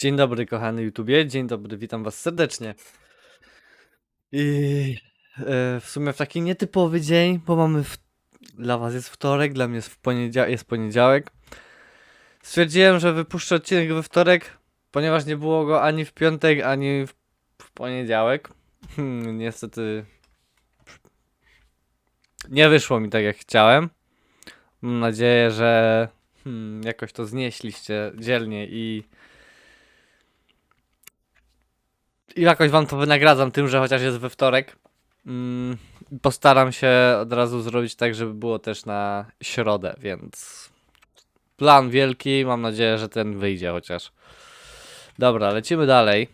Dzień dobry, kochany YouTubie. Dzień dobry, witam Was serdecznie. I e, w sumie w taki nietypowy dzień, bo mamy. W... Dla Was jest wtorek, dla mnie jest, w poniedział... jest poniedziałek. Stwierdziłem, że wypuszczę odcinek we wtorek, ponieważ nie było go ani w piątek, ani w, w poniedziałek. Hmm, niestety. Nie wyszło mi tak jak chciałem. Mam nadzieję, że hmm, jakoś to znieśliście dzielnie i. I jakoś wam to wynagradzam tym, że chociaż jest we wtorek. Mm, postaram się od razu zrobić tak, żeby było też na środę, więc plan wielki, mam nadzieję, że ten wyjdzie chociaż. Dobra, lecimy dalej.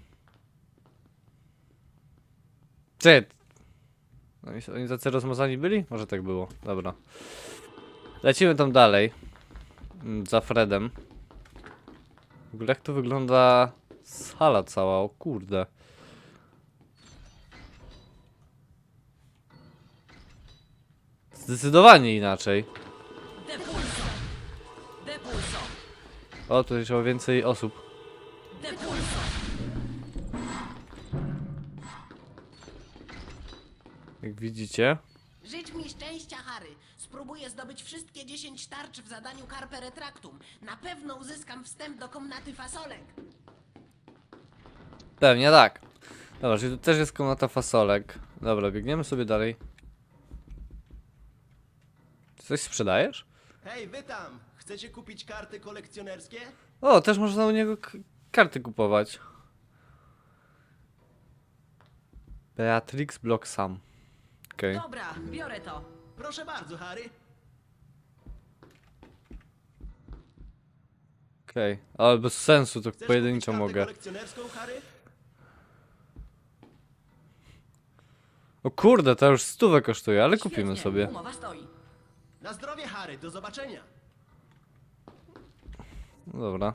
Ty! Oni, oni tacy rozmazani byli? Może tak było, dobra. Lecimy tam dalej. Mm, Za Fredem. W ogóle jak to wygląda sala cała, o kurde. Zdecydowanie inaczej. O, tutaj trzeba więcej osób. Jak widzicie. Życz mi szczęścia, Harry. Spróbuję zdobyć wszystkie 10 tarcz w zadaniu Carpe Retractum. Na pewno uzyskam wstęp do komnaty fasolek. Pewnie tak. Dobra, czyli tu też jest komnata fasolek. Dobra, biegniemy sobie dalej. Coś sprzedajesz? Hej, wy tam! Chcecie kupić karty kolekcjonerskie? O, też można u niego k- karty kupować. Beatrix Block Sam. Okej. Dobra, biorę to. Proszę bardzo, Harry. Okej. Ale bez sensu, to Chcesz pojedynczo kupić kartę mogę. kolekcjonerską, Harry? O kurde, to już stówę kosztuje, ale kupimy Świetnie, sobie. Umowa stoi. Na zdrowie, Harry, do zobaczenia. No Dobra.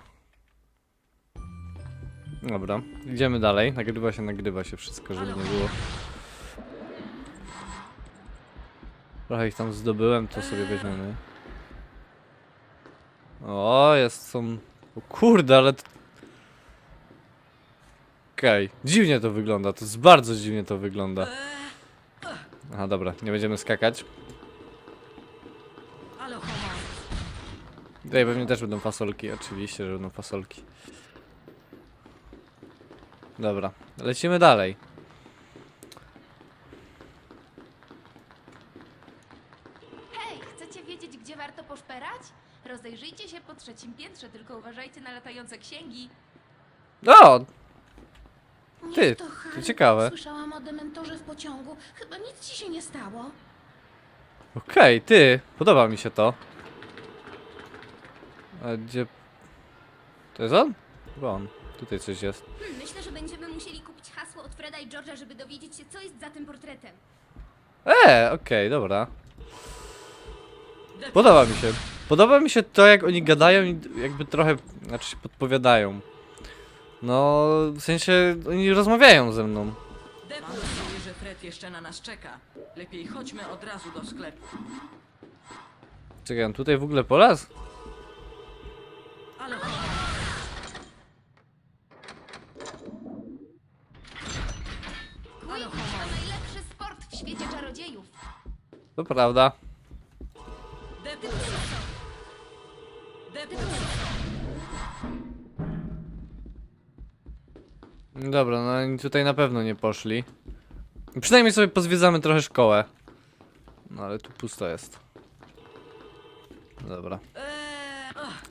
Dobra, idziemy dalej. Nagrywa się, nagrywa się wszystko, żeby nie było. Trochę ich tam zdobyłem, to sobie weźmiemy. O, jest są... O kurde, ale... t- Okej, dziwnie to wygląda, to jest bardzo dziwnie to wygląda. Aha, dobra, nie będziemy skakać. Tutaj pewnie też będą fasolki, oczywiście, że będą fasolki. Dobra, lecimy dalej. Hej, chcecie wiedzieć, gdzie warto poszperać? Rozejrzyjcie się po trzecim piętrze, tylko uważajcie na latające księgi. O! Niech Ty, to to Harry. ciekawe. Słyszałam o dementorze w pociągu. Chyba nic ci się nie stało. Okej, ty, podoba mi się to. A gdzie... To jest on? Chyba on. Tutaj coś jest. Hmm, myślę, że będziemy musieli kupić hasło od Freda i George'a, żeby dowiedzieć się, co jest za tym portretem. Eee, okej, dobra. Podoba mi się. Podoba mi się to, jak oni gadają i jakby trochę, znaczy się podpowiadają. No, w sensie, oni rozmawiają ze mną. Mam nadzieję, że Fred jeszcze na nas czeka. Lepiej chodźmy od razu do sklepu. Czekaj, on tutaj w ogóle polaz? Ale homo. Ale Quidditch to najlepszy sport w świecie czarodziejów. To prawda. Depulso! Depulso! Dobra, no oni tutaj na pewno nie poszli. Przynajmniej sobie pozwiedzamy trochę szkołę. No ale tu pusto jest. Dobra.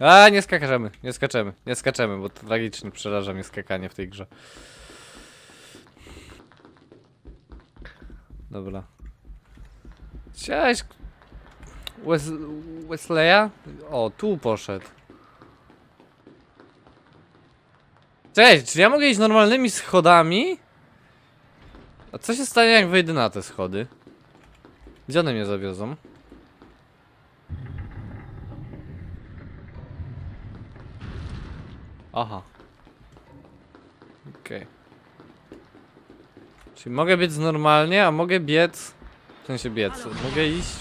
A, nie skaczemy, nie skaczemy, nie skaczemy, bo to tragicznie przeraża mnie skakanie w tej grze. Dobra. Cześć. Wes Wesleya? O, tu poszedł. Cześć, czy ja mogę iść normalnymi schodami? A co się stanie jak wejdę na te schody? Gdzie one mnie zawiozą? Aha. Okej. Czyli mogę biec normalnie, a mogę biec... W sensie biec. Mogę iść...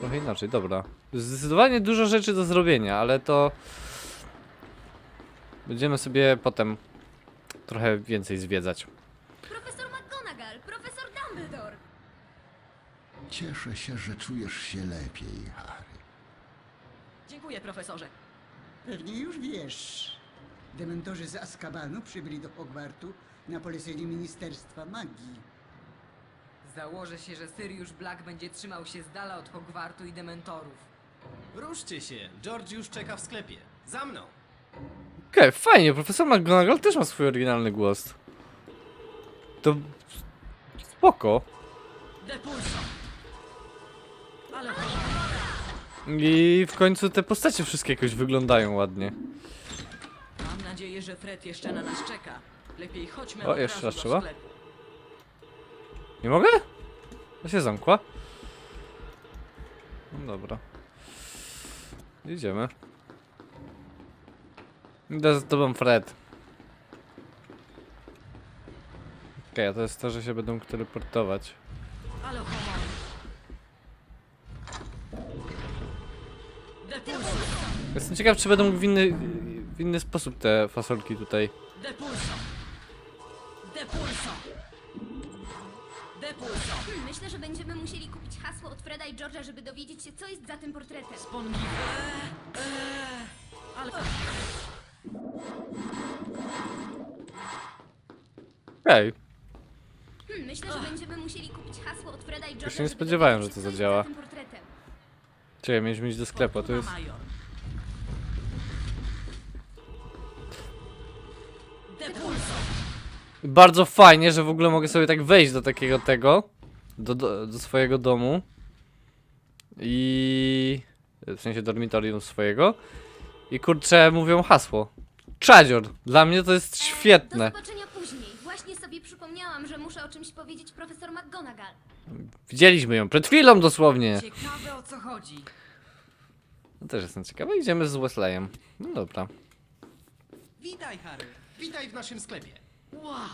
Trochę inaczej, dobra. Zdecydowanie dużo rzeczy do zrobienia, ale to... Będziemy sobie potem trochę więcej zwiedzać. Profesor McGonagall, profesor Dumbledore. Cieszę się, że czujesz się lepiej, Harry. Dziękuję, profesorze. Pewnie już wiesz. Dementorzy z Azkabanu przybyli do Hogwartu na polecenie Ministerstwa Magii. Założę się, że Sirius Black będzie trzymał się z dala od Hogwartu i Dementorów. Ruszcie się, George już czeka w sklepie. Za mną! Okej, fajnie, profesor McGonagall też ma swój oryginalny głos. To... Spoko. Depulso! Ale I w końcu te postacie wszystkie jakoś wyglądają ładnie. Nadzieję, że Fred jeszcze na nas czeka. Lepiej chodźmy O, od jeszcze razu do sklepu. Nie mogę? To się zamkła. No dobra. Idziemy. Idę za tobą, Fred. Okej, a to jest to, że się mógł teleportować. Ale homo. Depulso! Jestem ciekaw, czy będę mógł w inny, sposób te fasolki tutaj. Depulso! Depulso! Depulso! Hmm, myślę, że będziemy musieli kupić hasło od Freda i George'a, żeby dowiedzieć się, co jest za tym portretem. Spądliwe. Eee, ale... Okej, Hmm, myślę, że będziemy musieli kupić hasło od Freda i George'a, się nie żeby spodziewałem, dowiedzieć że się, to co zadziała. Jest za tym portretem. czekaj, mieliśmy iść do sklepu, a tu Fortuna jest... Major. Bardzo fajnie, że w ogóle mogę sobie tak wejść do takiego tego, do, do, do swojego domu i w sensie dormitorium swojego i kurczę mówią hasło. Czadzior! Dla mnie to jest E, świetne. Do zobaczenia później. Właśnie sobie przypomniałam, że muszę o czymś powiedzieć profesor McGonagall. Widzieliśmy ją przed chwilą dosłownie. Ciekawe o co chodzi. No też jestem ciekawy. Idziemy z Wesleyem. No dobra. Witaj, Harry! Witaj w naszym sklepie. Wow!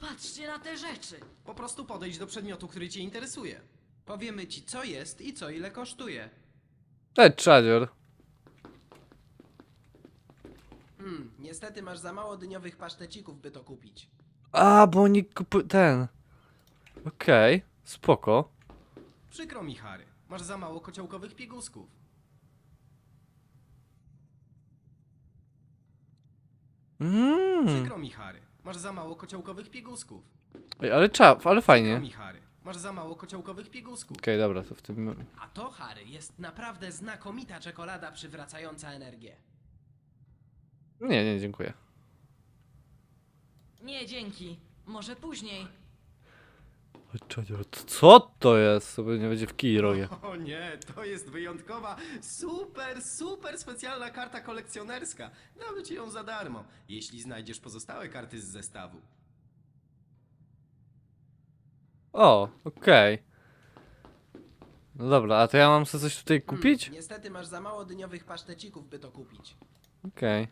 Patrzcie na te rzeczy! Po prostu podejdź do przedmiotu, który cię interesuje. Powiemy ci, co jest i co ile kosztuje. E, Czadzior. Hmm, niestety masz za mało dyniowych pasztecików, by to kupić. A, bo oni kupują ten. Okej, spoko. Przykro mi, Harry. Masz za mało kociołkowych piegusków. Mm. Przykro mi, Harry. Masz za mało kociołkowych piegusków. Ej, ale czap, ale fajnie. mi, Harry. Masz za mało kociołkowych piegusków. Okej, dobra, to w tym... A to, Harry, jest naprawdę znakomita czekolada przywracająca energię. Nie, nie, dziękuję. Nie, dzięki. Może później. Co to jest? To nie będzie w kij. O nie, to jest wyjątkowa, super, super specjalna karta kolekcjonerska. Damy ci ją za darmo, jeśli znajdziesz pozostałe karty z zestawu. O, okej. No dobra, a to ja mam sobie coś tutaj kupić? Hmm, niestety masz za mało dyniowych pasztecików, by to kupić. Okej.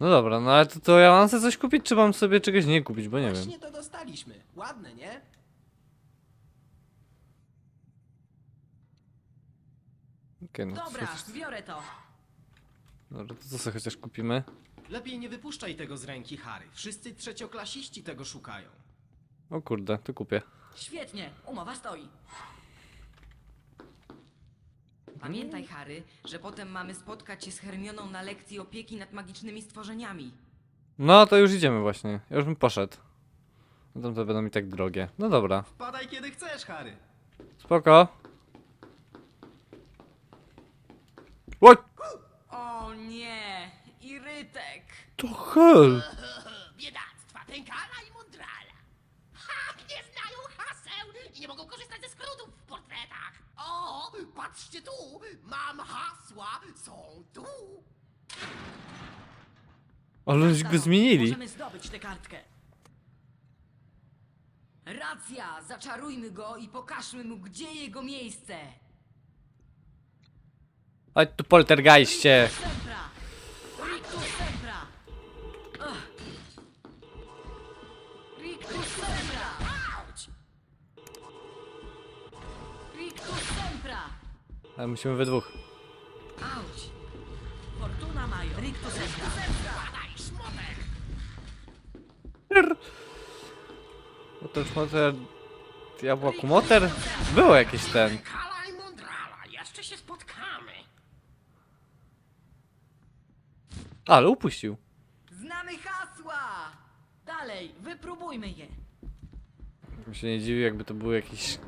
No dobra, no ale to, to ja mam sobie coś kupić, czy mam sobie czegoś nie kupić, bo nie wiem. Właśnie to dostaliśmy. Ładne, nie? Okej, no to Dobra, chociaż, biorę to. dobra, to co sobie chociaż kupimy? Lepiej nie wypuszczaj tego z ręki, Harry. Wszyscy trzecioklasiści tego szukają. O kurde, to kupię. Świetnie, umowa stoi. Pamiętaj, Harry, że potem mamy spotkać się z Hermioną na lekcji opieki nad magicznymi stworzeniami. No to już idziemy właśnie, ja już bym poszedł. No to, to będą mi tak drogie. No dobra, Wpadaj kiedy chcesz, Harry. spoko. Oj, O nie! Irytek! to hell! Biedactwa, pękala i mądrala. Ha, nie znają haseł i nie mogą korzystać ze skrótów w portretach. O, patrzcie tu, mam hasła, są tu. Ale oni go zmienili. Możemy zdobyć tę kartkę. Racja! Zaczarujmy go i pokażmy mu, gdzie jego miejsce! Chodź tu! Rictus Ale musimy we dwóch. Auć! Fortuna Major. Rictus! Motor, motor, diabła kumoter? Było jakieś ten. Kala i Mondrala, jeszcze się spotkamy. Ale upuścił. Znamy hasła! Dalej, wypróbujmy je. Bym się nie dziwił, jakby to był jakiś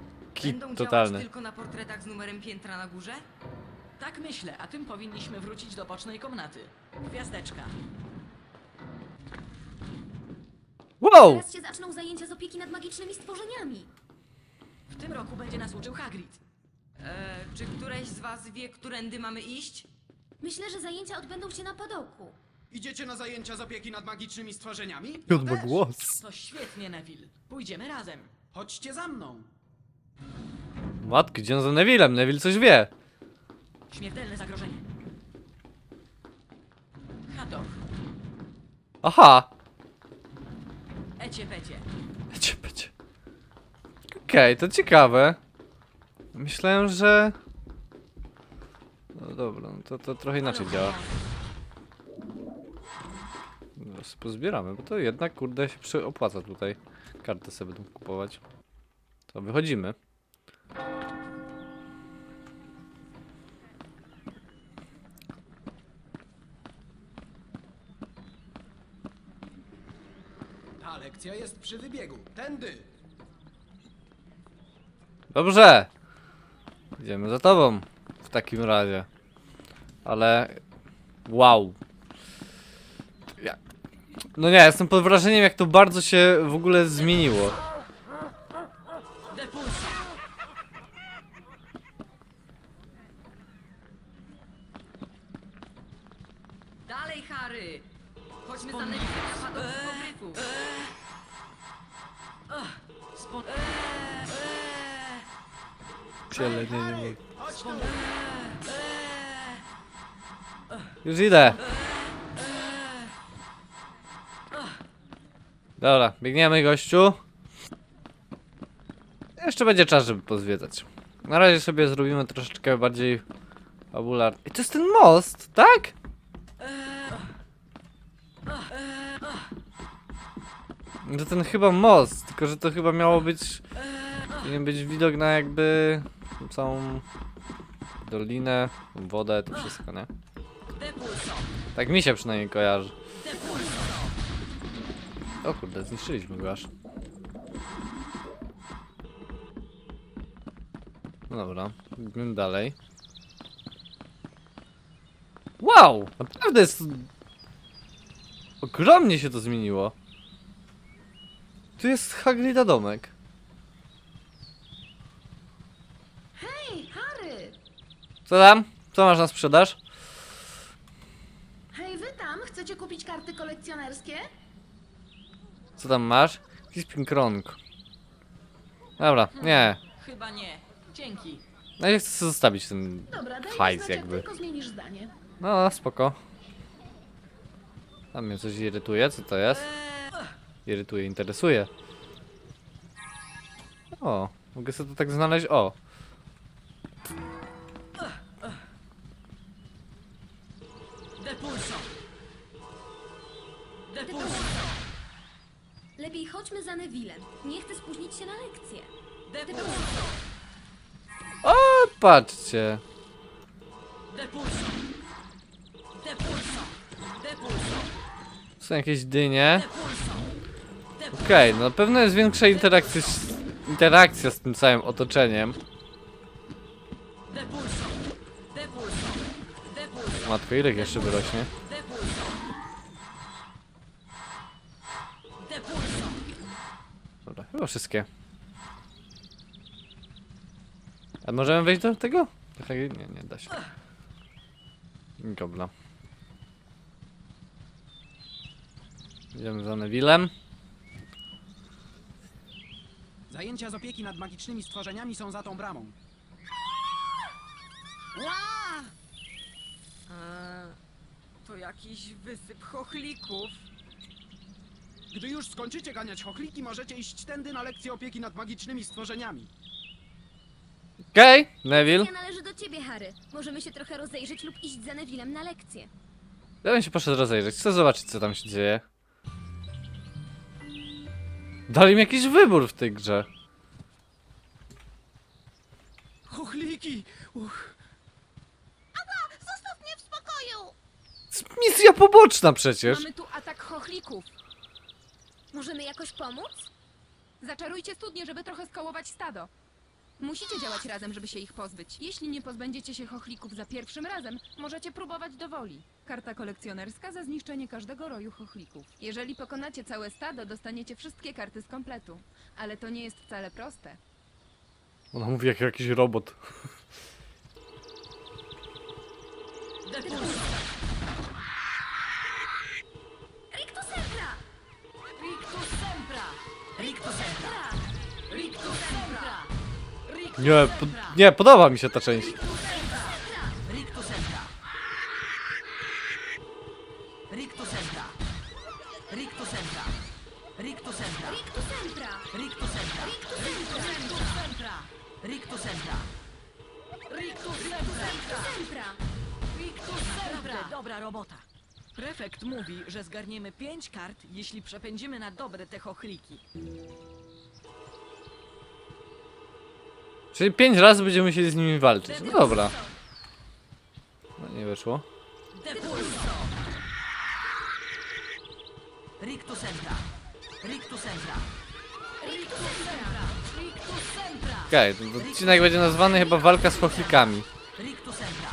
kit Będą totalny. działać tylko na portretach z numerem piętra na górze? Tak myślę, a tym powinniśmy wrócić do bocznej komnaty. Gwiazdeczka. Wow! Teraz się zaczną zajęcia z opieki nad magicznymi stworzeniami. W tym roku będzie nas uczył Hagrid. E, czy któreś z was wie, którędy mamy iść? Myślę, że zajęcia odbędą się na padoku. Idziecie na zajęcia z opieki nad magicznymi stworzeniami? Piotr ma też. głos. To świetnie, Neville. Pójdziemy razem. Chodźcie za mną. Matki, gdzie on za Nevillem? Neville coś wie. Śmiertelne zagrożenie. Aha! Ecie pecie. Będzie, będzie. Okej, to ciekawe. Myślałem, że... No dobra, no to, to trochę inaczej działa. Zaraz pozbieramy, bo to jednak, kurde, się opłaca tutaj. Kartę sobie będą kupować. To wychodzimy. Jest przy wybiegu. Tędy. Dobrze! Idziemy za tobą w takim razie. Ale... Wow. No nie, jestem pod wrażeniem jak to bardzo się w ogóle zmieniło. Ciele, nie, nie. Już idę. Dobra, biegniemy gościu. Jeszcze będzie czas, żeby pozwiedzać. Na razie sobie zrobimy troszeczkę bardziej fabular. I to jest ten most, tak? To ten chyba most, tylko że to chyba miało być... Powinien być widok na jakby całą dolinę, wodę, to wszystko, nie? Tak mi się przynajmniej kojarzy. O kurde, zniszczyliśmy go aż. No dobra, idziemy dalej. Wow! Naprawdę jest... Ogromnie się to zmieniło. Tu jest Hagrida domek. Hej, Harry! Co tam? Co masz na sprzedaż? Hej, wy tam, chcecie kupić karty kolekcjonerskie? Co tam masz? Jakiś pinkrong. Dobra, nie. Chyba nie. Dzięki. No ja chcę zostawić ten Dobra, daj mi hajs znać, jak jakby. tylko zmienisz zdanie. No, spoko. Tam mnie coś irytuje, co to jest? Irytuje, interesuje. O, mogę sobie to tak znaleźć, o. Lepiej chodźmy za Nevillem. Nie chcę spóźnić się na lekcję. Depulso. O, patrzcie. Depulso. Depulso. Depulso. Są jakieś dynie. Depulso. Okej, no na pewno jest większa interakcja z, interakcja z tym całym otoczeniem. Depulso. Depulso. Depulso. Matko, ile ich jeszcze wyrośnie? Depulso. Depulso. Dobra, chyba wszystkie. A możemy wejść do tego? Nie, nie da się. Dobra. Idziemy za Nevillem. Zajęcia z opieki nad magicznymi stworzeniami są za tą bramą. E, to jakiś wysyp chochlików. Gdy już skończycie ganiać chochliki, możecie iść tędy na lekcję opieki nad magicznymi stworzeniami. Okej, Neville. należy do ciebie, Harry. Możemy się trochę rozejrzeć lub iść za Nevillem na lekcję. Ja bym się poszedł rozejrzeć. Chcę zobaczyć, co tam się dzieje. Dali mi jakiś wybór w tej grze. Chochliki! Uch. Zostaw mnie w spokoju! Misja poboczna przecież. Mamy tu atak chochlików. Możemy jakoś pomóc? Zaczarujcie studnie, żeby trochę skołować stado. Musicie działać razem, żeby się ich pozbyć. Jeśli nie pozbędziecie się chochlików za pierwszym razem, możecie próbować do woli. Karta kolekcjonerska za zniszczenie każdego roju chochlików. Jeżeli pokonacie całe stado, dostaniecie wszystkie karty z kompletu. Ale to nie jest wcale proste. Ona mówi jak jakiś robot. Rictus Nie, po, nie, podoba mi się ta część. Dobra robota. Prefekt mówi, że zgarniemy pięć kart, jeśli przepędzimy na dobre te chochliki. Czyli pięć razy będziemy musieli z nimi walczyć. No dobra. No nie wyszło. Depulso! Rictus Sempra! Rictus Sempra! Rictus Sempra! Rictus Sempra! Okej, okay, odcinek będzie nazwany chyba walka z chochlikami. Rictus Sempra!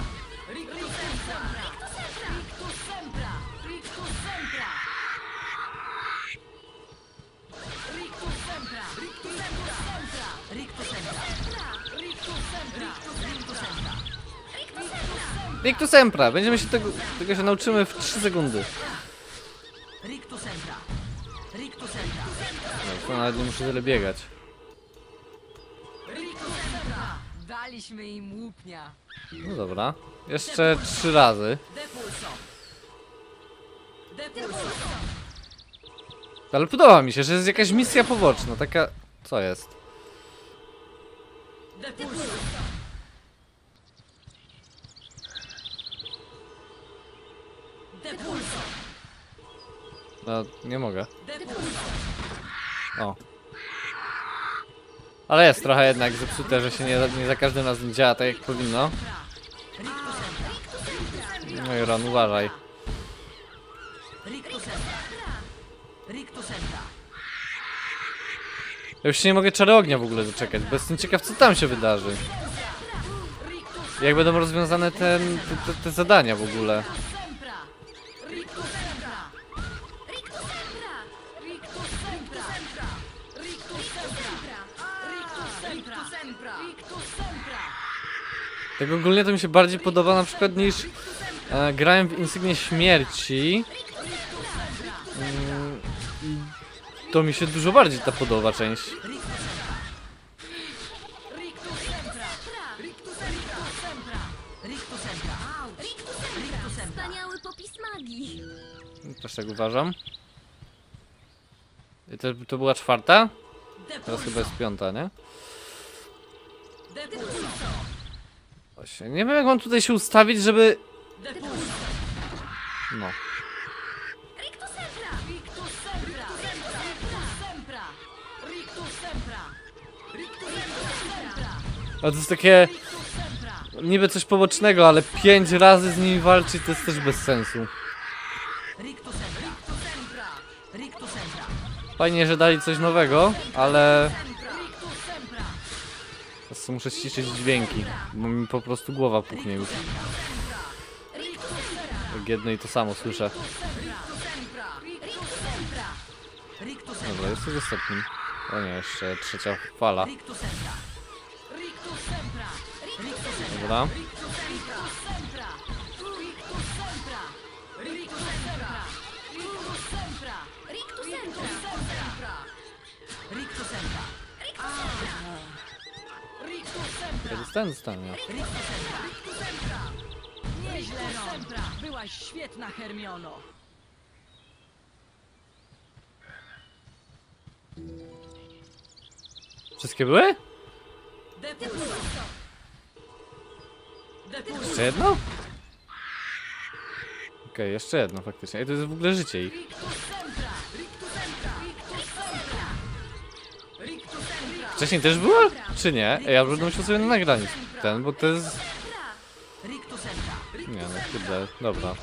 Rictus Sempra, będziemy się tego, tego się nauczymy w 3 sekundy. Rictus Sempra! Rictus Sempra! No, to nawet nie muszę tyle biegać. Rictus Sempra! Daliśmy im łupnia. No dobra. Jeszcze trzy razy. Depulso! Depulso! Ale podoba mi się, że jest jakaś misja poboczna, taka... Co jest? Depulso! No, nie mogę. O. Ale jest trochę jednak zepsute, że się nie, nie za każdym razem działa tak jak powinno. No i Ron, uważaj. Ja już się nie mogę czary ognia w ogóle doczekać, bo jestem ciekaw co tam się wydarzy. Jak będą rozwiązane te, te, te zadania w ogóle. Tak ogólnie to mi się bardziej podoba na przykład niż e, grałem w Insygnię Śmierci. Mm, i to mi się dużo bardziej ta podoba część. Wspaniały popis magii! Też tak uważam. I to, to była czwarta? Teraz chyba jest piąta, nie? Depulso! Właśnie, nie wiem jak mam tutaj się ustawić, żeby... No. Rictus to jest takie... Niby coś pobocznego, ale pięć razy z nimi walczyć to jest też bez sensu. Fajnie, że dali coś nowego, ale... Muszę ściszyć dźwięki, bo mi po prostu głowa puchnie już. Jak jedno i to samo słyszę. Dobra, jesteś ostatnim. O nie, jeszcze trzecia fala. Dobra. Sempra! Ja! Nieźle, Sempra! Byłaś świetna, Hermiono! Wszystkie były? Jeszcze jedno? Okej, jeszcze jedno faktycznie. I to jest w ogóle życie ich. Wcześniej też było? Czy nie? Ja będę musiał sobie na nagraniu ten, bo to jest... Nie no, kurde, dobra.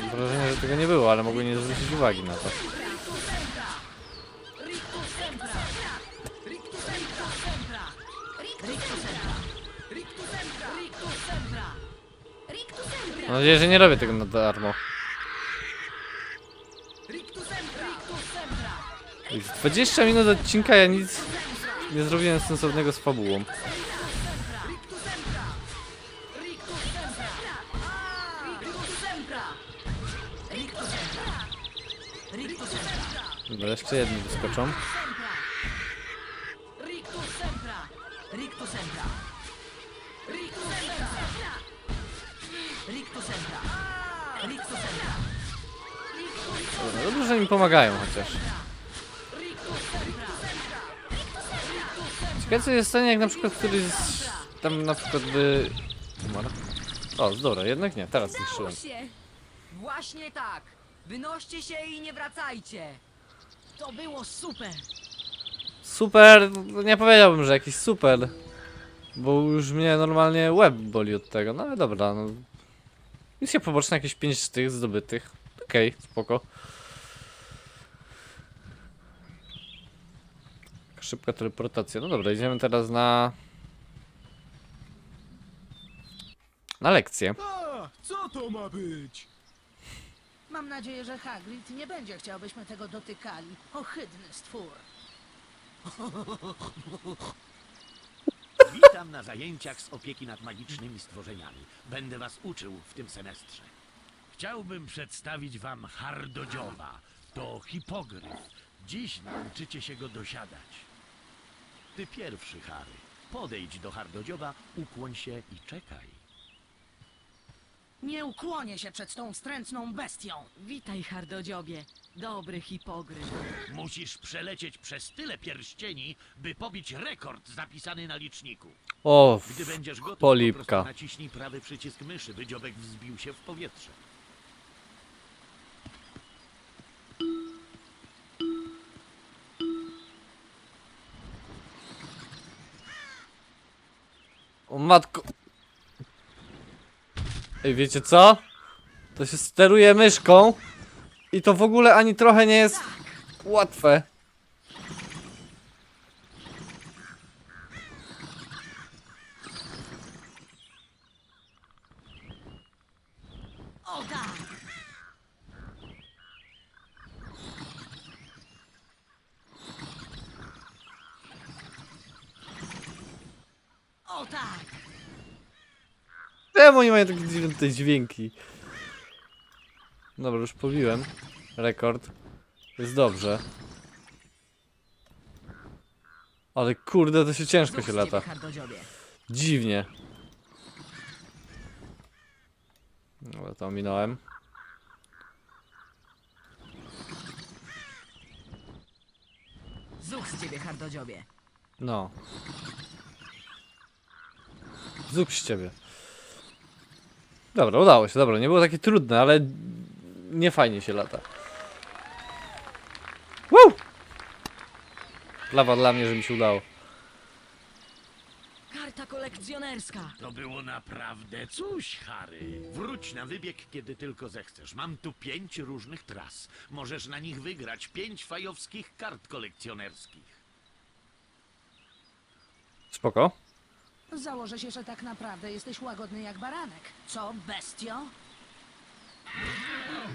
Mam wrażenie, że tego nie było, ale mogły nie zwrócić uwagi na to. Rictus Mam nadzieję, że nie robię tego na darmo. I w 20 minut odcinka ja nic nie zrobiłem sensownego z fabułą. Dobra, jeszcze jedni wyskoczą. Dobrze, że mi pomagają chociaż. Ciekawe co jest w stanie, jak na przykład któryś z... tam na przykład by... Umarł? O, dobra, jednak nie, teraz zniszczyłem. się! Właśnie tak! Wynoście się i nie wracajcie! To było super. Super, no nie powiedziałbym, że jakiś super. Bo już mnie normalnie łeb boli od tego, no ale dobra, no. Misja poboczna, jakieś 5 z tych zdobytych. Okej, spoko. Szybka teleportacja. No dobra, idziemy teraz na... Na lekcję. A, co to ma być? Mam nadzieję, że Hagrid nie będzie chciał, byśmy tego dotykali. Ohydny stwór. Witam na zajęciach z opieki nad magicznymi stworzeniami. Będę was uczył w tym semestrze. Chciałbym przedstawić wam Hardodzioba. To hipogryf. Dziś nauczycie się go dosiadać. Ty pierwszy, Harry. Podejdź do Hardodzioba, ukłoń się i czekaj. Nie ukłonię się przed tą wstrętną bestią. Witaj, hardodziobie. Dobry hipogryf. Musisz przelecieć przez tyle pierścieni, by pobić rekord zapisany na liczniku. O, Gdy będziesz gotów, po polipka. prostu naciśnij prawy przycisk myszy, by dziobek wzbił się w powietrze. Matko. Ej, wiecie co? To się steruje myszką i to w ogóle ani trochę nie jest łatwe. O tak! O tak! Czemu oni mają takie dziwne te dźwięki? Dobra, już pobiłem. Rekord. Jest dobrze. Ale kurde, to się ciężko się lata. Dziwnie. Dobra, to minąłem. Zuch z ciebie, hardodziobie. No. Zup z ciebie. Dobra, udało się, dobra, nie było takie trudne, ale nie fajnie się lata. Woo! Lawa dla mnie, że mi się udało. Karta kolekcjonerska. To było naprawdę coś, Harry. Wróć na wybieg, kiedy tylko zechcesz. Mam tu pięć różnych tras. Możesz na nich wygrać pięć fajowskich kart kolekcjonerskich. Spoko. Założę się, że tak naprawdę jesteś łagodny jak baranek. Co, bestio?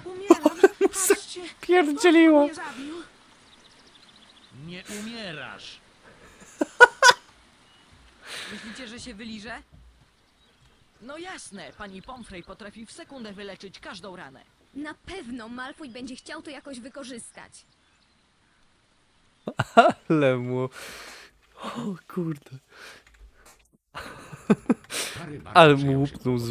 Umieram. Patrzcie, Pierdzieliło. mnie zabił. Nie umierasz. Myślicie, że się wyliże? No jasne, pani Pomfrey potrafi w sekundę wyleczyć każdą ranę. Na pewno Malfoy będzie chciał to jakoś wykorzystać. Ale mu... O kurde. Ale mu łupnął z,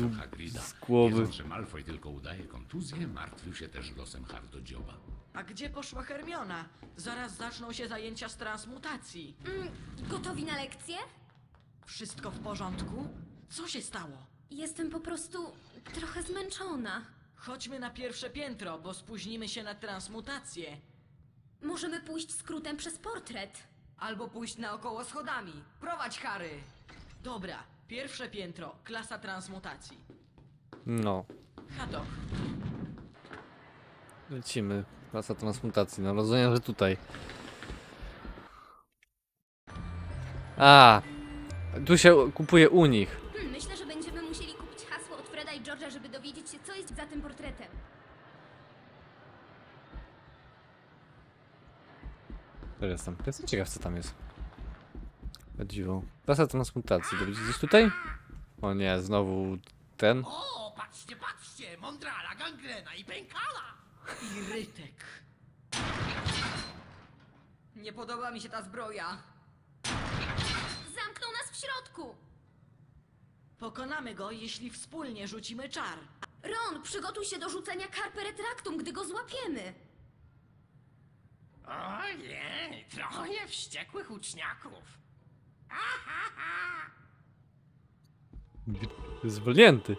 z głowy. Wiedząc, że Malfoy tylko udaje kontuzję, martwił się też losem Hardodzioba. A gdzie poszła Hermiona? Zaraz zaczną się zajęcia z transmutacji. Mm, gotowi na lekcję? Wszystko w porządku? Co się stało? Jestem po prostu trochę zmęczona. Chodźmy na pierwsze piętro, bo spóźnimy się na transmutację. Możemy pójść skrótem przez portret. Albo pójść naokoło schodami. Prowadź, Harry! Dobra, pierwsze piętro, klasa transmutacji. No, Hadok, lecimy. Klasa transmutacji. No rozumiem, że tutaj. A, tu się kupuje u nich. Hmm, myślę, że będziemy musieli kupić hasło od Freda i George'a, żeby dowiedzieć się, co jest za tym portretem. Też jestem. Jestem ciekaw, co tam jest. O dziwo. Klasa transmutacji. To będzie gdzieś tutaj? O nie, znowu ten. O, patrzcie, patrzcie! Mondrala, gangrena i pękala! i Rytek. Nie podoba mi się ta zbroja. Zamknął nas w środku! Pokonamy go, jeśli wspólnie rzucimy czar. Ron, przygotuj się do rzucenia Carpe Retractum, gdy go złapiemy. Ojej, trochę wściekłych uczniaków. Zwolnięty.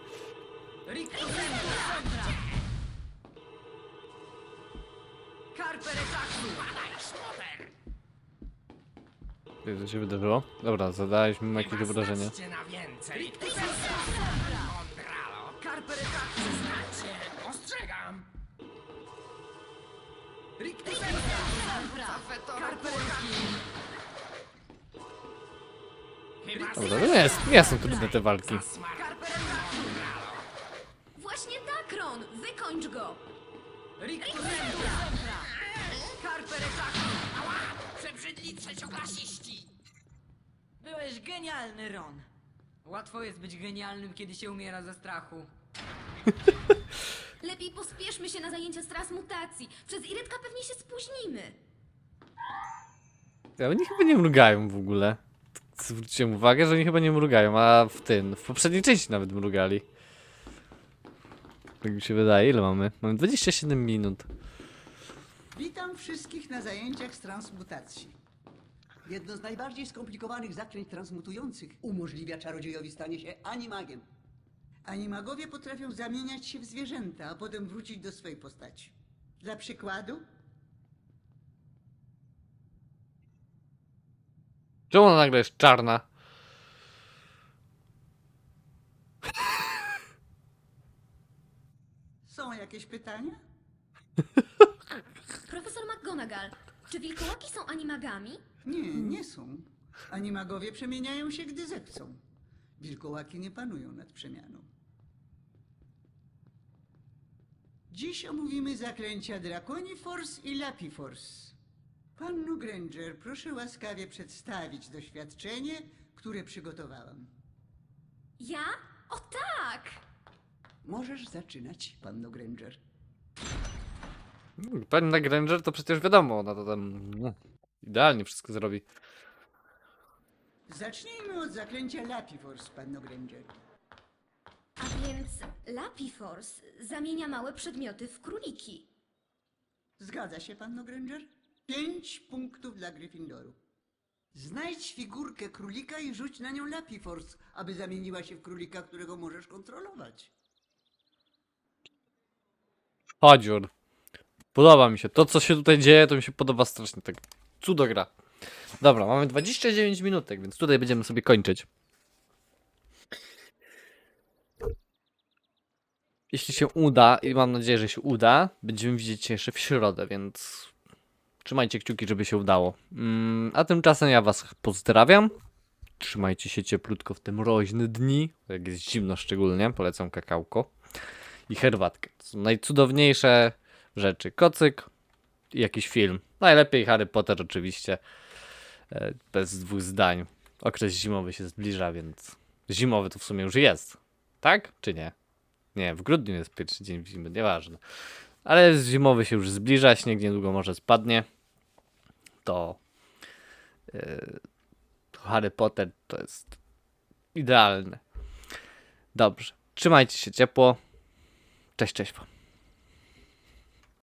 Co się wydarzyło? Dobra, zadaliśmy mu jakieś obrażenie. Ostrzegam! Dobra, no nie, jest, nie są trudne te walki. Właśnie tak, Ron! Wykończ go! Przebrzydli trzecioklasiści! Byłeś genialny, Ron. Łatwo jest być genialnym, kiedy się umiera ze strachu. Lepiej pospieszmy się na zajęcia z transmutacji. Przez Iretka pewnie się spóźnimy. Ja, oni chyba nie mrugają w ogóle. Zwróćcie uwagę, że oni chyba nie mrugają, a w tym, w poprzedniej części nawet mrugali. Tak mi się wydaje, ile mamy? Mamy 27 minut. Witam wszystkich na zajęciach z transmutacji. Jedno z najbardziej skomplikowanych zaklęć transmutujących umożliwia czarodziejowi stanie się animagiem. Animagowie potrafią zamieniać się w zwierzęta, a potem wrócić do swojej postaci. Dla przykładu, Czemu ona nagle jest czarna? są jakieś pytania? Profesor McGonagall, czy wilkołaki są animagami? Nie, nie są. Animagowie przemieniają się, gdy zechcą. Wilkołaki nie panują nad przemianą. Dziś omówimy zaklęcia Draconiforce i Lapiforce. Panno Granger, proszę łaskawie przedstawić doświadczenie, które przygotowałam. Ja? O tak! Możesz zaczynać, panno Granger. Pani Granger to przecież wiadomo, ona to tam no, idealnie wszystko zrobi. Zacznijmy od zaklęcia Lapiforce, panno Granger. A więc Lapiforce zamienia małe przedmioty w króliki. Zgadza się, panno Granger? Pięć punktów dla Gryffindoru. Znajdź figurkę królika i rzuć na nią Lapiforce, aby zamieniła się w królika, którego możesz kontrolować. Chodziur. Podoba mi się. To, co się tutaj dzieje, to mi się podoba strasznie. Tak cudo gra. Dobra, mamy 29 minutek, więc tutaj będziemy sobie kończyć. Jeśli się uda, i mam nadzieję, że się uda, będziemy widzieć się jeszcze w środę, więc trzymajcie kciuki, żeby się udało. Mm, a tymczasem ja was pozdrawiam. Trzymajcie się cieplutko w te mroźne dni, jak jest zimno szczególnie, polecam kakałko i herbatkę. To są najcudowniejsze rzeczy. Kocyk i jakiś film. Najlepiej Harry Potter oczywiście. E, Bez dwóch zdań. Okres zimowy się zbliża, więc zimowy to w sumie już jest. Tak? Czy nie? Nie, w grudniu jest pierwszy dzień zimy, nieważne. Ale zimowy się już zbliża, śnieg niedługo może spadnie. To, to Harry Potter to jest idealne. Dobrze. Trzymajcie się ciepło. Cześć, cześć wam.